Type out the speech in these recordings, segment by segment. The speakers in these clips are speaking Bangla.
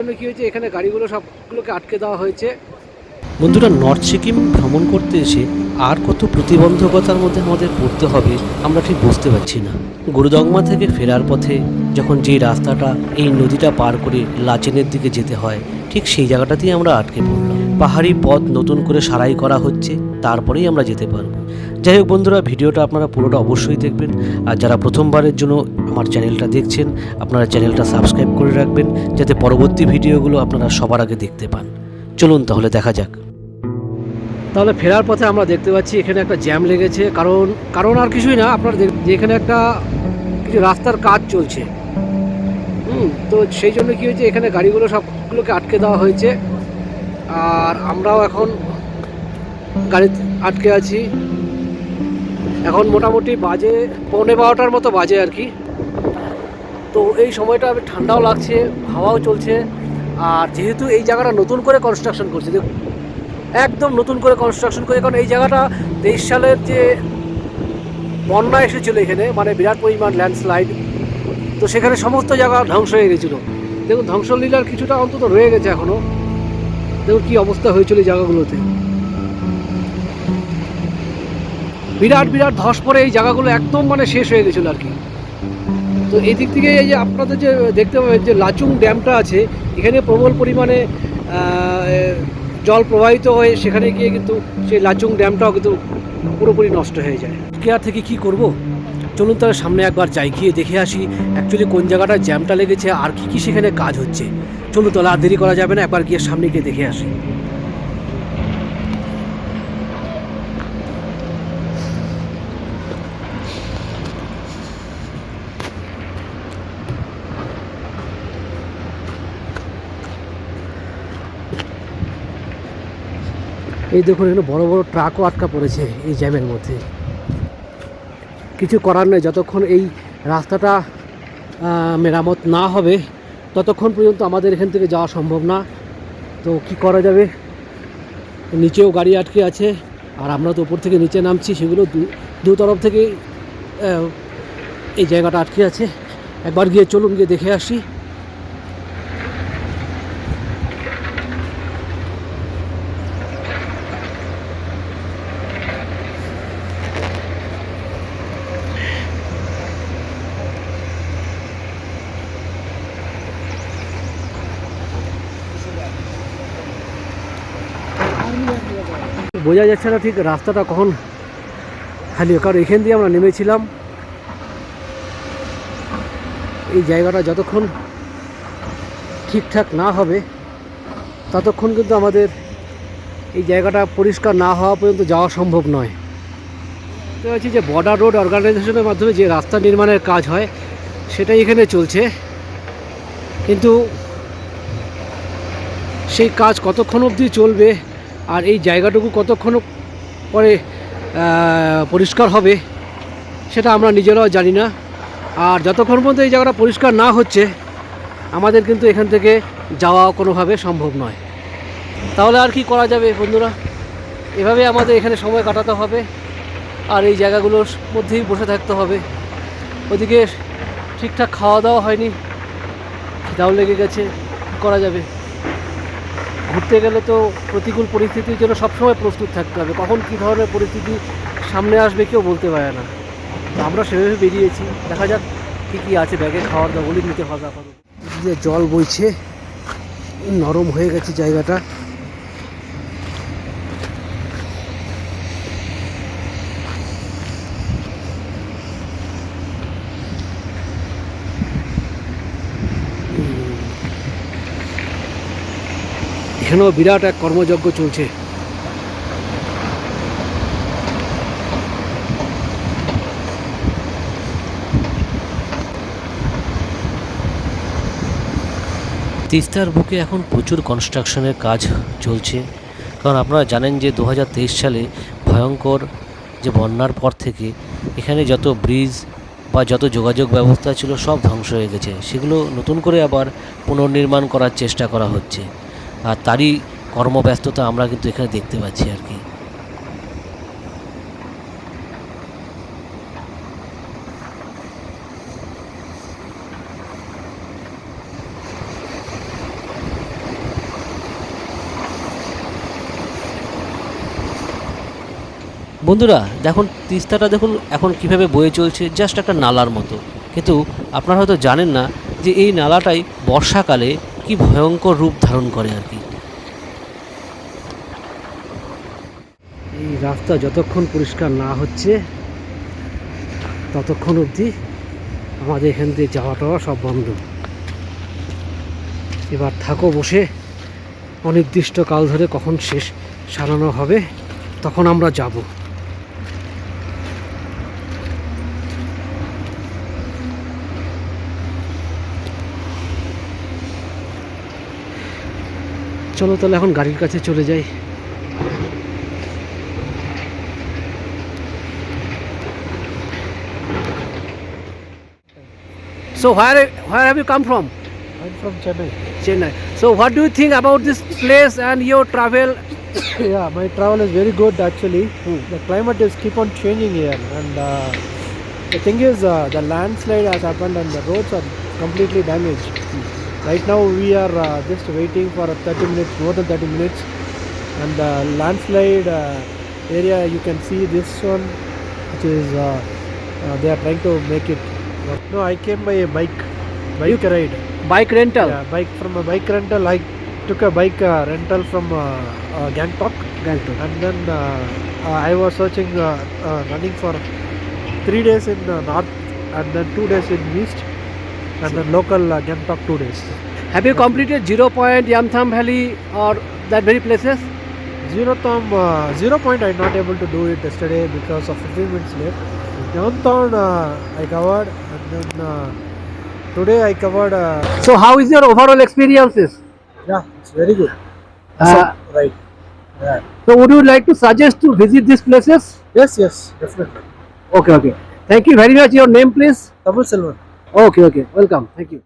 কি হয়েছে? এখানে গাড়িগুলো সবগুলোকে আটকে দেওয়া হয়েছে। বন্ধুরা, নর্থ সিকিম ভ্রমণ করতে এসে আর কত প্রতিবন্ধকতার মধ্যে আমাদের পড়তে হবে, আমরা ঠিক বুঝতে পারছি না। গুরুদংমা থেকে ফেরার পথে যখন যে রাস্তাটা, এই নদীটা পার করে লাচেনের দিকে যেতে হয়, ঠিক সেই জায়গাটাতেই আমরা আটকে পড়লাম। পাহাড়ি পথ নতুন করে সারাই করা হচ্ছে, তারপরেই আমরা যেতে পারব। যাই হোক বন্ধুরা, ভিডিওটা আপনারা পুরোটা অবশ্যই দেখবেন। আর যারা প্রথমবারের জন্য আমার চ্যানেলটা দেখছেন, আপনারা চ্যানেলটা সাবস্ক্রাইব করে রাখবেন, যাতে পরবর্তী ভিডিওগুলো আপনারা সবার আগে দেখতে পান। চলুন তাহলে দেখা যাক। তাহলে ফেরার পথে আমরা দেখতে পাচ্ছি, এখানে একটা জ্যাম লেগেছে। কারণ কারণ আর কিছুই না, আপনার যে এখানে একটা কিছু রাস্তার কাজ চলছে। হুম, তো সেই জন্য কি হয়েছে, এখানে গাড়িগুলো সবগুলোকে আটকে দেওয়া হয়েছে। আর আমরাও এখন গাড়ি আটকে আছি। এখন মোটামুটি বাজে পৌনে বারোটার মতো বাজে আর কি। তো এই সময়টা ঠান্ডাও লাগছে, হাওয়াও চলছে। আর যেহেতু এই জায়গাটা নতুন করে কনস্ট্রাকশন করছে একদম নতুন করে কনস্ট্রাকশন করে, কারণ এই জায়গাটা তেইশ সালের যে বন্যা এসেছিল এখানে মানে বিরাট পরিমাণ ল্যান্ডস্লাইড তো সেখানে সমস্ত জায়গা ধ্বংস হয়ে গেছিল। দেখুন, ধ্বংসলীলার কিছুটা অন্তত রয়ে গেছে এখনও দেখুন, কী অবস্থা হয়েছিল এই জায়গাগুলোতে। বিরাট বিরাট ধস পড়ে এই জায়গাগুলো একদম মানে শেষ হয়ে গেছিল আর কি। তো এই দিক থেকে এই যে আপনাদের যে দেখতে পাবেন যে লাচুং ড্যামটা আছে, এখানে প্রবল পরিমাণে জল প্রবাহিত হয়ে সেখানে গিয়ে কিন্তু সেই লাচুং ড্যামটাও কিন্তু পুরোপুরি নষ্ট হয়ে যায়। কেয়ার থেকে কি করব? চলুন তাহলে সামনে একবার যাই, গিয়ে দেখে আসি অ্যাকচুয়ালি কোন জায়গাটা জ্যামটা লেগেছে আর কি কি সেখানে কাজ হচ্ছে। চলুন তাহলে আর দেরি করা যাবে না, একবার গিয়ে সামনে গিয়ে দেখে আসি। এই দেখুন, এখানে বড় বড় ট্রাকও আটকা পড়েছে এই জ্যামের মধ্যে। কিছু করার নেই, যতক্ষণ এই রাস্তাটা মেরামত না হবে, ততক্ষণ পর্যন্ত আমাদের এখান থেকে যাওয়া সম্ভব না। তো কি করা যাবে? নিচেও গাড়ি আটকে আছে, আর আমরা তো উপর থেকে নিচে নামছি, সেগুলো দু- তরফ থেকে এই জায়গাটা আটকে আছে। একবার গিয়ে চলুন, গিয়ে দেখে আসি। বোঝা যাচ্ছে না ঠিক রাস্তাটা কখন খালি কারণ এখান দিয়ে আমরা নেমেছিলাম। এই জায়গাটা যতক্ষণ ঠিকঠাক না হবে, ততক্ষণ কিন্তু আমাদের এই জায়গাটা পরিষ্কার না হওয়া পর্যন্ত যাওয়া সম্ভব নয়। দেখতে পাচ্ছি যে বর্ডার রোড অর্গানাইজেশনের মাধ্যমে যে রাস্তা নির্মাণের কাজ হয়, সেটাই এখানে চলছে। কিন্তু সেই কাজ কতক্ষণ অবধি চলবে আর এই জায়গাটুকু কতক্ষণ পরে পরিষ্কার হবে, সেটা আমরা নিজেরাও জানি না। আর যতক্ষণ পর্যন্ত এই জায়গাটা পরিষ্কার না হচ্ছে, আমাদের কিন্তু এখান থেকে যাওয়া কোনোভাবে সম্ভব নয়। তাহলে আর কি করা যাবে বন্ধুরা? এভাবে আমাদের এখানে সময় কাটাতে হবে, আর এই জায়গাগুলোর মধ্যেই বসে থাকতে হবে। ওদিকে ঠিকঠাক খাওয়া দাওয়া হয়নি, খিদাও লেগে গেছে করা যাবে? ঘুরতে গেলে তো প্রতিকূল পরিস্থিতির জন্য সবসময় প্রস্তুত থাকতে হবে। কখন কী ধরনের পরিস্থিতি সামনে আসবে কেউ বলতে পারে না। আমরা সেভাবে বেরিয়েছি। দেখা যাক কী কী আছে। ব্যাগে খাওয়ার দাওয়াগুলি নিতে হবে আপাতত। যে জল বইছে নরম হয়ে গেছে জায়গাটা। এখানেও বিরাট এক কর্মযজ্ঞ চলছে। তিস্তার বুকে এখন প্রচুর কনস্ট্রাকশনের কাজ চলছে। কারণ আপনারা জানেন যে দু হাজার তেইশ সালে ভয়ঙ্কর যে বন্যার পর থেকে এখানে যত ব্রিজ বা যত যোগাযোগ ব্যবস্থা ছিল সব ধ্বংস হয়ে গেছে। সেগুলো নতুন করে আবার পুনর্নির্মাণ করার চেষ্টা করা হচ্ছে। আর তারই কর্মব্যস্ততা আমরা কিন্তু এখানে দেখতে পাচ্ছি আর কি। বন্ধুরা, দেখুন, তিস্তাটা দেখুন এখন কীভাবে বয়ে চলছে জাস্ট একটা নালার মতো। কিন্তু আপনারা হয়তো জানেন না যে এই নালাটাই বর্ষাকালে কি ভয়ঙ্কর রূপ ধারণ করে আর কি। এই রাস্তা যতক্ষণ পরিষ্কার না হচ্ছে, ততক্ষণ অবধি আমাদের এখান দিয়ে যাওয়া টাওয়া সব বন্ধ। এবার থাকো বসে। অনির্দিষ্ট কাল ধরে কখন শেষ সারানো হবে, তখন আমরা যাব। চলো তাহলে এখন গাড়ির কাছে চলে যাই So where where have you come from? I'm from Chennai. Chennai. So what do you think about this place and your travel? yeah, my travel is very good actually. The climate is keep on changing here, and uh, the thing is, uh, the landslide has happened and the roads are completely damaged. Right now, we are uh, just waiting for 30 minutes, more than 30 minutes, and the landslide uh, area you can see this one, which is uh, uh, they are trying to make it. No, I came by a bike, bike ride. Bike rental. Yeah, bike from a bike rental. I took a bike uh, rental from uh, uh, Gangtok, Gangtok. and then uh, uh, I was searching, uh, uh, running for three days in uh, north, and then two days in east, and the local uh, Gangtok two days. Have you completed zero point Yamtham Valley or that very places? Zero thumb, uh, zero point. I'm not able to do it yesterday because of 15 minutes late. Downtown uh, I covered, and then uh, today I covered. Uh, So how is your overall experiences? yeah, it's very good. Uh, right. Yeah. so would you like to suggest to visit these places? Yes, yes, definitely. Okay, okay. Thank you very much. Your name, please. Silver. Okay okay welcome thank you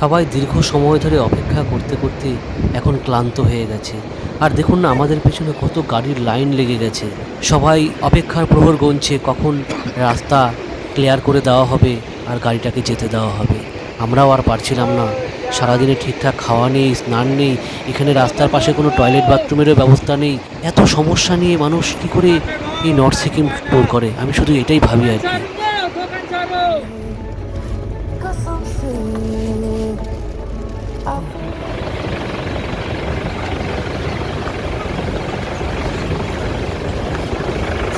সবাই দীর্ঘ সময় ধরে অপেক্ষা করতে করতে এখন ক্লান্ত হয়ে গেছে। আর দেখুন না, আমাদের পেছনে কত গাড়ির লাইন লেগে গেছে। সবাই অপেক্ষার প্রহর গুনছে, কখন রাস্তা ক্লিয়ার করে দেওয়া হবে আর গাড়িটাকে যেতে দেওয়া হবে। আমরাও আর পারছিলাম না। সারাদিনে ঠিকঠাক খাওয়া নেই, স্নান নেই, এখানে রাস্তার পাশে কোনো টয়লেট বাথরুমেরও ব্যবস্থা নেই। এত সমস্যা নিয়ে মানুষ কী করে এই নর্থ সিকিম ট্যুর করে? আমি শুধু এটাই ভাবি আর কি।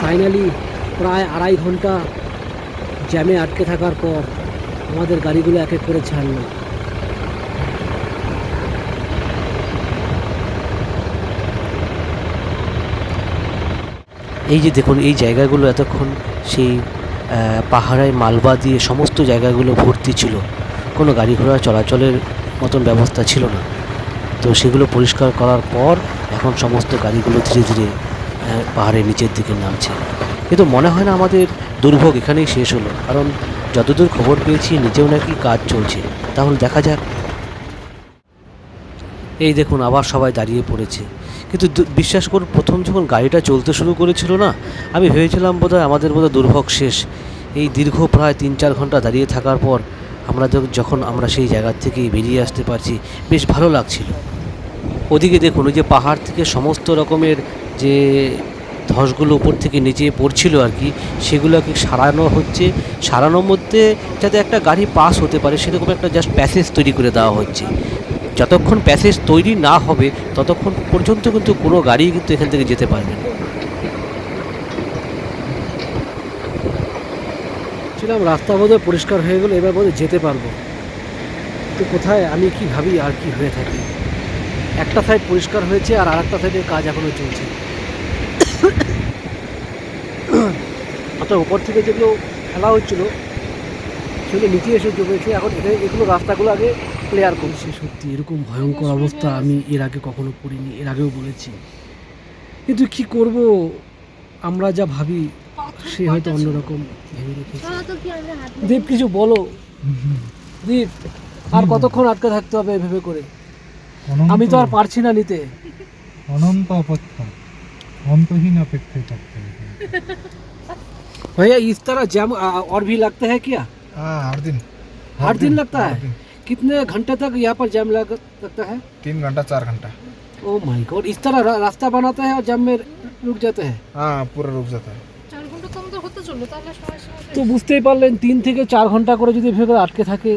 ফাইনালি প্রায় আড়াই ঘণ্টা জ্যামে আটকে থাকার পর আমাদের গাড়িগুলো এক এক করে ছাড়লো। এই যে দেখুন, এই জায়গাগুলো এতক্ষণ সেই পাহাড়ায় মালবা দিয়ে সমস্ত জায়গাগুলো ভর্তি ছিল। কোনো গাড়ি ঘোড়া চলাচলের মতন ব্যবস্থা ছিল না। তো সেগুলো পরিষ্কার করার পর এখন সমস্ত গাড়িগুলো ধীরে ধীরে পাহাড়ের নিচের দিকে নামছে। কিন্তু মনে হয় না আমাদের দুর্ভোগ এখানেই শেষ হলো। কারণ যতদূর খবর পেয়েছি, নিজেও নাকি কাজ চলছে। তাহলে দেখা যাক। এই দেখুন, আবার সবাই দাঁড়িয়ে পড়েছে। কিন্তু বিশ্বাস করুন, প্রথম যখন গাড়িটা চলতে শুরু করেছিল না, আমি ভেবেছিলাম বোধহয় আমাদের বোধহয় দুর্ভোগ শেষ। এই দীর্ঘ প্রায় তিন চার ঘণ্টা দাঁড়িয়ে থাকার পর, আমরা যখন আমরা সেই জায়গার থেকে বেরিয়ে আসতে পারছি, বেশ ভালো লাগছিল। ওদিকে দেখুন, ওই যে পাহাড় থেকে সমস্ত রকমের যে ধসগুলো উপর থেকে নিচে পড়ছিল আর কি, সেগুলোকে সারানো হচ্ছে। সারানোর মধ্যে যাতে একটা গাড়ি পাস হতে পারে, সেরকম একটা জাস্ট প্যাসেজ তৈরি করে দেওয়া হচ্ছে। যতক্ষণ প্যাসেজ তৈরি না হবে, ততক্ষণ পর্যন্ত কিন্তু কোনো গাড়ি কিন্তু এখান থেকে যেতে পারবে না। ছিলাম, রাস্তা বোধহয় পরিষ্কার হয়ে গেলো এবার বোধহয় যেতে পারব। তো কোথায় আমি কি ভাবি আর কি হয়ে থাকি? একটা সাইড পরিষ্কার হয়েছে আর আরেকটা সাইডের কাজ এখনও চলছে। অর্থাৎ ওপর থেকে যেগুলো ফেলা হচ্ছিল সেগুলো নিচে এসে জমেছে। এখন এখানে এগুলো রাস্তাগুলো আগে ক্লিয়ার করছে। সত্যি এরকম ভয়ঙ্কর অবস্থা আমি এর আগে কখনো পড়িনি এর আগেও বলেছি। কিন্তু কি করব? আমরা যা ভাবি সে হয়তো অন্যরকম ভেবে রেখেছে। দীপ কিছু বলো। দীপ আর কতক্ষণ আটকে থাকতে হবে ভেবে করে? আমি তো আর পারছি না নিতে অনন্ত অপেক্ষা অন্তহীন অপেক্ষায় থাকতে হবে भैया इस तरह जैम आ, और भी लगता है क्या हाँ हर दिन हर दिन लगता है हर दिन। कितने घंटे तक यहाँ पर जैम लग, लगता है तीन घंटा चार घंटा ओ माय गॉड इस तरह रा, रास्ता बनाता है और जैम में रुक जाते हैं हाँ पूरा रुक जाता है চার ঘন্টা তো আমাদের হতে চললো তাহলে সময় সময় তো বুঝতেই পারলেন তিন থেকে চার ঘন্টা করে যদি ভেবে করে আটকে থাকে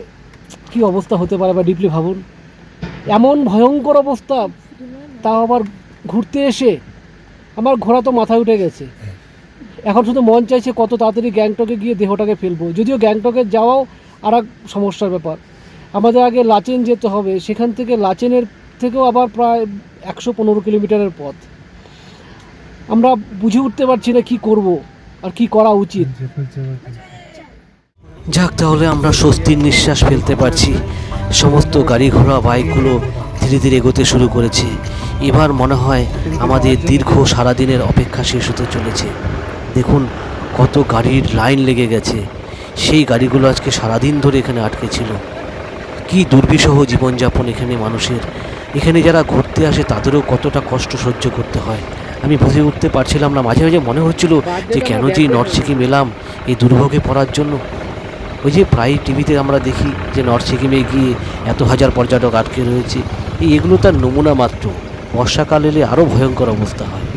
কি অবস্থা হতে পারে বা ডিপলি ভাবুন এমন ভয়ঙ্কর অবস্থা তাও আবার ঘুরতে এসে আমার ঘোড়া তো মাথায় উঠে গেছে। এখন শুধু মন চাইছে কত তাড়াতাড়ি গ্যাংটকে গিয়ে দেহটাকে ফেলব। যদিও গ্যাংটকে যাওয়াও আর এক সমস্যার ব্যাপার। আমাদের আগে লাচেন যেতে হবে সেখান থেকে লাচেনের থেকেও আবার প্রায় একশো পনেরো কিলোমিটারের পথ। আমরা বুঝে উঠতে পারছি না কি করব আর কি করা উচিত। আচ্ছা, আচ্ছা, আচ্ছা। যাক তাহলে আমরা স্বস্তির নিঃশ্বাস ফেলতে পারছি। সমস্ত গাড়ি ঘোড়া বাইকগুলো ধীরে ধীরে এগোতে শুরু করেছে। এবার মনে হয় আমাদের দীর্ঘ সারাদিনের অপেক্ষা শেষ হতে চলেছে। দেখুন কত গাড়ির লাইন লেগে গেছে। সেই গাড়িগুলো আজকে সারাদিন ধরে এখানে আটকে ছিল। কি দুর্বিষহ জীবনযাপন এখানে মানুষের। এখানে যারা ঘুরতে আসে তাদেরও কতটা কষ্ট সহ্য করতে হয়। আমি বুঝে উঠতে পারছিলাম না, মাঝে মাঝে মনে হচ্ছিল যে কেন যে নর্থ সিকিম এলাম এই দুর্ভোগে পড়ার জন্য। ওই যে প্রায় টিভিতে আমরা দেখি যে নর্থ সিকিমে গিয়ে এত হাজার পর্যটক আটকে রয়েছে এই এগুলো তার নমুনা মাত্র। বর্ষাকাল এলে আরও ভয়ঙ্কর অবস্থা হয়।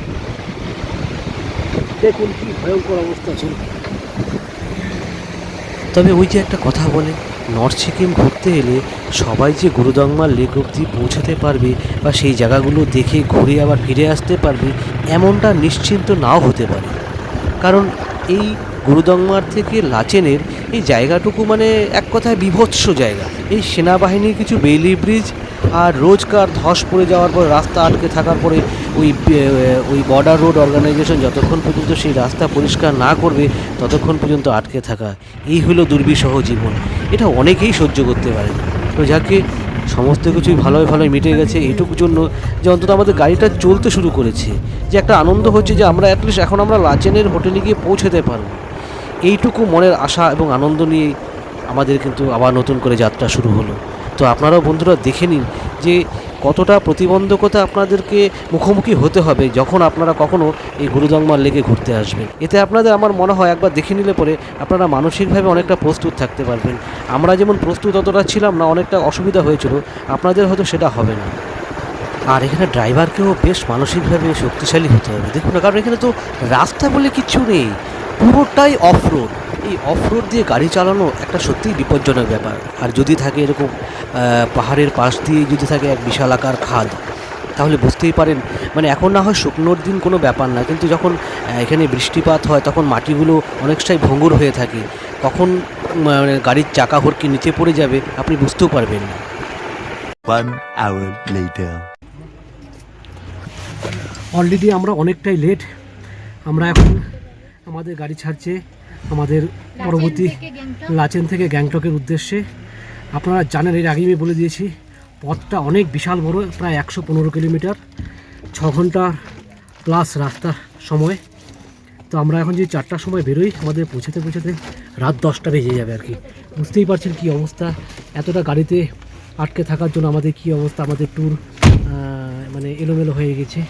দেখুন কি ভয়ঙ্কর অবস্থা ছিল। তবে ওই যে একটা কথা বলে নর্থ সিকিম ঘুরতে এলে সবাই যে গুরুদংমার লেক অবধি পৌঁছাতে পারবে বা সেই জায়গাগুলো দেখে ঘুরে আবার ফিরে আসতে পারবে এমনটা নিশ্চিন্ত নাও হতে পারে। কারণ এই গুরুদংমার থেকে লাচেনের এই জায়গাটুকু মানে এক কথায় বিভৎস জায়গা। এই সেনাবাহিনীর কিছু বেইলি ব্রিজ আর রোজকার ধস পড়ে যাওয়ার পর রাস্তা আটকে থাকার পরে ওই ওই বর্ডার রোড অর্গানাইজেশন যতক্ষণ পর্যন্ত সেই রাস্তা পরিষ্কার না করবে, ততক্ষণ পর্যন্ত আটকে থাকা। এই হলো দুর্বিষহ জীবন। এটা অনেকেই সহ্য করতে পারে তো যাকে সমস্ত কিছুই ভালোই ভালোই মিটে গেছে, এইটুকু জন্য যে অন্তত আমাদের গাড়িটা চলতে শুরু করেছে। যে একটা আনন্দ হচ্ছে যে আমরা অ্যাটলিস্ট এখন আমরা লাচেনের হোটেলে গিয়ে পৌঁছাতে পারব। এইটুকু মনের আশা এবং আনন্দ নিয়ে আমাদের কিন্তু আবার নতুন করে যাত্রা শুরু হলো। তো আপনারাও বন্ধুরা দেখে নিন যে কতটা প্রতিবন্ধকতা আপনাদেরকে মুখোমুখি হতে হবে যখন আপনারা কখনো এই গুরুদংমার লেগে ঘুরতে আসবেন। এতে আপনাদের আমার মনে হয় একবার দেখে নিলে পরে আপনারা মানসিকভাবে অনেকটা প্রস্তুত থাকতে পারবেন। আমরা যেমন প্রস্তুত অতটা ছিলাম না, অনেকটা অসুবিধা হয়েছিল, আপনাদের হয়তো সেটা হবে না। আর এখানে ড্রাইভারকেও বেশ মানসিকভাবে শক্তিশালী হতে হবে। দেখুন কারণ এখানে তো রাস্তা বলে কিছু নেই। পুরোটাই অফ রোড এই অফ রোড দিয়ে গাড়ি চালানো একটা সত্যিই বিপজ্জনক ব্যাপার। আর যদি থাকে এরকম পাহাড়ের পাশ দিয়ে যদি থাকে এক বিশাল আকার খাদ তাহলে বুঝতেই পারেন মানে এখন না হয় শুকনোর দিন কোনো ব্যাপার না। কিন্তু যখন এখানে বৃষ্টিপাত হয় তখন মাটিগুলো অনেকটাই ভঙ্গুর হয়ে থাকে। কখন মানে গাড়ির চাকা হরকি নিচে পড়ে যাবে আপনি বুঝতেও পারবেন না। অলরেডি আমরা অনেকটাই লেট আমরা এখন আমাদের গাড়ি ছাড়ছে আমাদের পরবর্তী লাচেন থেকে গ্যাংটকের উদ্দেশ্যে। আপনারা জানেন এর আগেই আমি বলে দিয়েছি পথটা অনেক বিশাল বড় প্রায় একশো পনেরো কিলোমিটার ছ ঘণ্টা প্লাস রাস্তা সময়। তো আমরা এখন যদি চারটার সময় বেরোই আমাদের পৌঁছাতে পৌঁছাতে রাত দশটা বেজে যাবে আর কি। বুঝতেই পারছেন কী অবস্থা এতটা গাড়িতে আটকে থাকার জন্য আমাদের কী অবস্থা আমাদের ট্যুর মানে এলোমেলো হয়ে গেছে।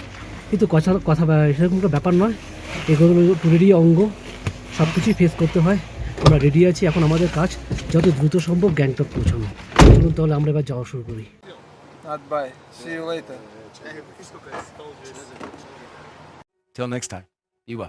কিন্তু কথা কথা সেরকম কোনো ব্যাপার নয় এগুলো ট্যুরেরই অঙ্গ সব কিছুই ফেস করতে হয় আমরা রেডি আছি এখন আমাদের কাজ যত দ্রুত সম্ভব গ্যাংটক পৌঁছানো চলুন তাহলে আমরা এবার যাওয়া শুরু করি. Till next time. Iwa.